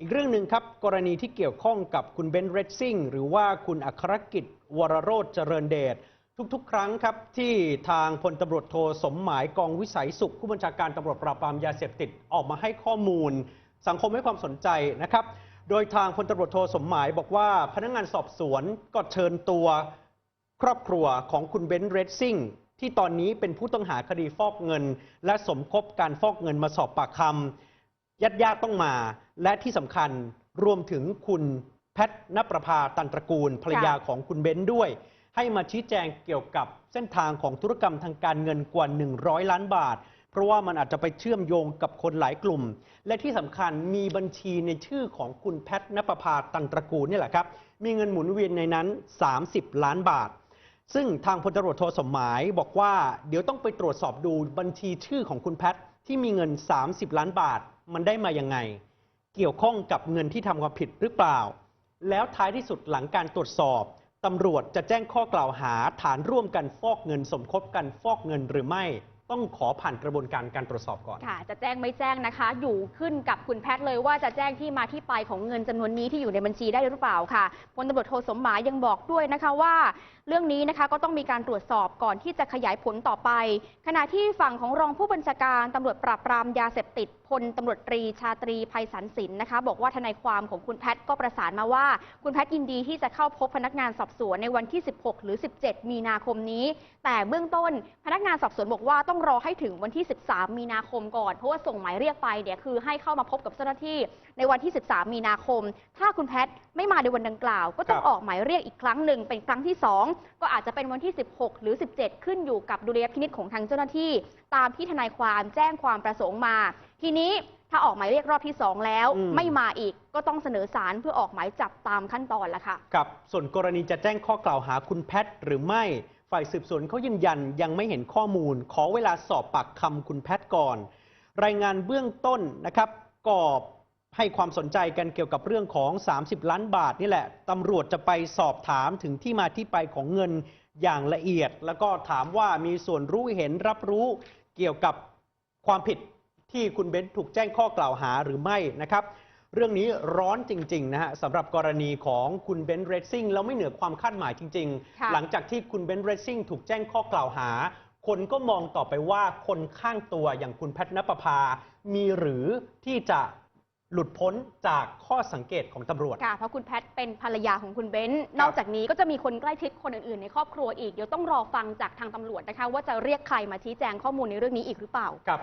อีกเรื่องหนึ่งครับ กรณีที่เกี่ยวข้องกับคุณเบนซ์เรดซิงหรือว่าคุณอัครกิจ วรโรจเจริญเดชทุกๆ ครั้งครับ ที่ทางพลตำรวจโทสมหมายกองวิสัยสุข ผู้บัญชาการตำรวจปราบปรามยาเสพติดออกมาให้ข้อมูล สังคมให้ความสนใจนะครับ โดยทางพลตำรวจโทสมหมายบอกว่าพนักงานสอบสวนก็เชิญตัวครอบครัวของคุณเบนซ์เรดซิงที่ตอนนี้เป็นผู้ต้องหาคดีฟอกเงิน และสมคบการฟอกเงินมาสอบปากคำ ญาติญาติต้องมา และที่สำคัญรวมถึงคุณแพทนประภาตันตระกูล ภรรยาของคุณเบนซ์ด้วย ให้มาชี้แจงเกี่ยวกับเส้นทางของธุรกรรมทางการเงินกว่า 100 ล้านบาท เพราะว่ามันอาจจะไปเชื่อมโยงกับคนหลายกลุ่ม และที่สำคัญมีบัญชีในชื่อของคุณแพทนประภาตันตระกูลนี่แหละครับ มีเงินหมุนเวียนในนั้น 30 ล้านบาทซึ่งทางพลตำรวจโทสมหมายบอกว่าเดี๋ยวต้องไปตรวจสอบดูบัญชีชื่อของคุณแพทที่มีเงิน 30 ล้านบาท มันได้มายังไง เกี่ยวข้องกับเงินที่ทำความผิดหรือเปล่า แล้วท้ายที่สุดหลังการตรวจสอบตำรวจจะแจ้งข้อกล่าวหาฐานร่วมกันฟอกเงินสมคบกันฟอกเงินหรือไม่ ต้องขอผ่านกระบวนการการตรวจสอบก่อน ค่ะ จะแจ้งไม่แจ้งนะคะ อยู่ขึ้นกับคุณแพทย์เลยว่าจะแจ้งที่มาที่ไปของเงินจำนวนนี้ที่อยู่ในบัญชีได้หรือเปล่าค่ะพลตำรวจโทสมหมายยังบอกด้วยนะคะว่า เรื่องนี้นะคะก็ต้องมีการตรวจสอบก่อนที่จะขยายผลต่อไป ขณะที่ฝั่งของรองผู้บัญชาการตำรวจปราบปรามยาเสพติดพลตำรวจตรีชาตรีภัยสันสินนะคะ บอกว่าทนายความของคุณแพทย์ก็ประสานมาว่า คุณแพทย์ยินดีที่จะเข้าพบพนักงานสอบสวนในวันที่ 16 หรือ 17 มีนาคมนี้ แต่เบื้องต้นพนักงานสอบสวนบอกว่าต้องรอให้ถึงวันที่ 13 มีนาคมก่อน เพราะว่าส่งหมายเรียกไปเนี่ยคือให้เข้ามาพบกับเจ้าหน้าที่ในวันที่ 13 มีนาคม ถ้าคุณแพทย์ไม่มาในวันดังกล่าว ก็ต้องครับออกหมายเรียกอีกครั้งหนึ่งเป็นครั้งที่ 2 ก็อาจจะเป็นวันที่ 16 หรือ 17 ขึ้นอยู่กับดุลยพินิจของทางเจ้าหน้าที่ ตามที่ทนายความแจ้งความประสงค์มา ทีนี้ถ้าออกหมายเรียกรอบที่ 2 แล้วอืมไม่มาอีกก็ต้องเสนอสารเพื่อออกหมายจับตามขั้นตอนละค่ะกับส่วนกรณีจะแจ้งข้อกล่าวหาคุณแพทย์หรือไม่ ฝ่ายสืบสวนเขายืนยันยังไม่เห็นข้อมูล ขอเวลาสอบปากคำคุณแพทย์ก่อน รายงานเบื้องต้นนะครับก็ให้ความสนใจกันเกี่ยวกับเรื่องของ 30 ล้านบาทนี่แหละตำรวจจะไปสอบถามถึงที่มาที่ไปของเงินอย่างละเอียด แล้วก็ถามว่ามีส่วนรู้เห็นรับรู้เกี่ยวกับความผิดที่คุณเบนซ์ถูกแจ้งข้อกล่าวหาหรือไม่นะครับ เรื่องนี้ร้อนจริงๆนะฮะสำหรับกรณีของคุณเบนซ์เรซซิ่งแล้วไม่เหนือความคาดหมายจริงค่ะๆหลังจากที่คุณเบนซ์เรซซิ่งถูกแจ้งข้อกล่าวหา คนก็มองต่อไปว่าคนข้างตัวอย่างคุณแพทย์นปภา มีหรือที่จะหลุดพ้นจากข้อสังเกตของตำรวจ ค่ะ เพราะคุณแพทย์เป็นภรรยาของคุณเบนซ์นอกจากนี้ก็จะมีคนใกล้ชิดคนอื่นๆ ในครอบครัวอีก เดี๋ยวต้องรอฟังจากทางตำรวจนะคะ ว่าจะเรียกใครมาชี้แจงข้อมูลในเรื่องนี้อีกหรือเปล่ากับ